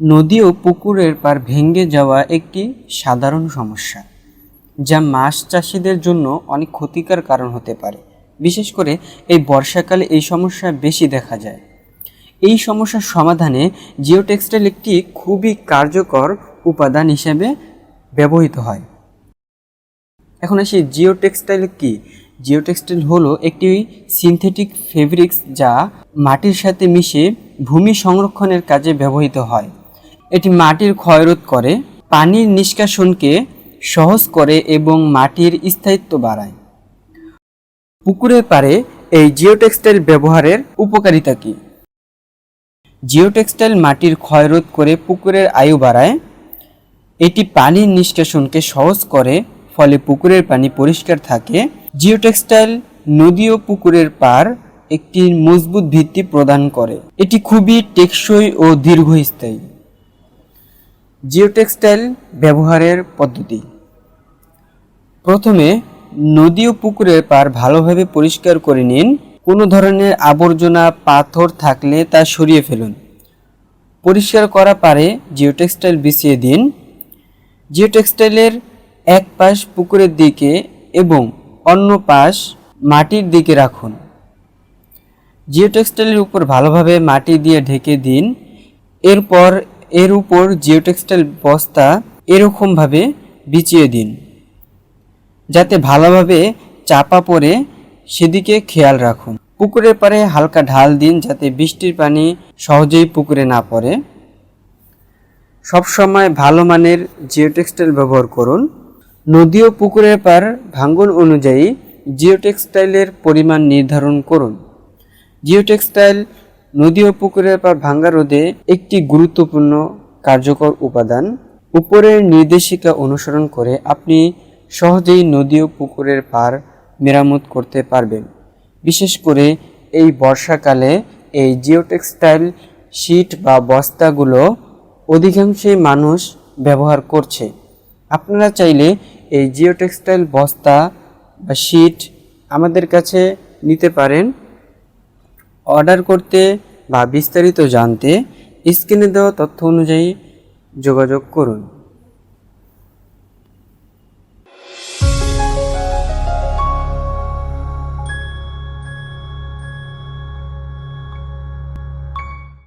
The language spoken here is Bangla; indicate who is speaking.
Speaker 1: নদী ও পুকুরের পার ভেঙে যাওয়া একটি সাধারণ সমস্যা, যা মাছ চাষিদের জন্য অনেক ক্ষতিকর কারণ হতে পারে। বিশেষ করে এই বর্ষাকালে এই সমস্যা বেশি দেখা যায়। এই সমস্যার সমাধানে জিও টেক্সটাইল একটি খুবই কার্যকর উপাদান হিসেবে ব্যবহৃত হয়। এখন আসি জিও টেক্সটাইল কি? জিও টেক্সটাইল হলো একটি সিনথেটিক ফেব্রিক্স যা মাটির সাথে মিশে ভূমি সংরক্ষণের কাজে ব্যবহৃত হয়। এটি মাটির ক্ষয়রোধ করে, পানির নিষ্কাশনকে সহজ করে এবং মাটির স্থায়িত্ব বাড়ায়। পুকুরের পাড়ে এই জিও টেক্সটাইল ব্যবহারের উপকারিতা কী? জিওটেক্সটাইল মাটির ক্ষয়রোধ করে পুকুরের আয়ু বাড়ায়, এটি পানির নিষ্কাশনকে সহজ করে, ফলে পুকুরের পানি পরিষ্কার থাকে। জিওটেক্সটাইল নদী ও পুকুরের পার একটি মজবুত ভিত্তি প্রদান করে। এটি খুবই টেকসই ও দীর্ঘস্থায়ী। জিও টেক্সটাইল ব্যবহারের পদ্ধতি। প্রথমে নদী ও পুকুরের পার ভালোভাবে পরিষ্কার করে নিন। কোনো ধরনের আবর্জনা, পাথর থাকলে তা সরিয়ে ফেলুন। পরিষ্কার করা পারে জিও টেক্সটাইল বিছিয়ে দিন। জিও টেক্সটাইলের এক পাশ পুকুরের দিকে এবং অন্য পাশ মাটির দিকে রাখুন। জিও টেক্সটাইলের উপর ভালোভাবে মাটি দিয়ে ঢেকে দিন। এরপর এর উপর জিওটেক্সটাইল বস্তা এরকমভাবে বিছিয়ে দিন, যাতে ভালোভাবে চাপা পড়ে সেদিকে খেয়াল রাখুন। পুকুরের পাড়ে হালকা ঢাল দিন, যাতে বৃষ্টির পানি সহজেই পুকুরে না পড়ে। সবসময় ভালো মানের জিওটেক্সটাইল ব্যবহার করুন। নদী ও পুকুরের পার ভাঙ্গন অনুযায়ী জিওটেক্সটাইলের পরিমাণ নির্ধারণ করুন। জিও টেক্সটাইল নদী ও পুকুরের পার ভাঙ্গা রোধে একটি গুরুত্বপূর্ণ কার্যকর উপাদান। উপরের নির্দেশিকা অনুসরণ করে আপনি সহজেই নদী ও পুকুরের পার মেরামত করতে পারবেন। বিশেষ করে এই বর্ষাকালে এই জিও টেক্সটাইল শিট বা বস্তাগুলো অধিকাংশই মানুষ ব্যবহার করছে। আপনারা চাইলে এই জিওটেক্সটাইল বস্তা বা শিট আমাদের কাছে নিতে পারেন। অর্ডার করতে বা বিস্তারিত জানতে স্ক্রিনে দেওয়া তথ্য অনুযায়ী যোগাযোগ করুন।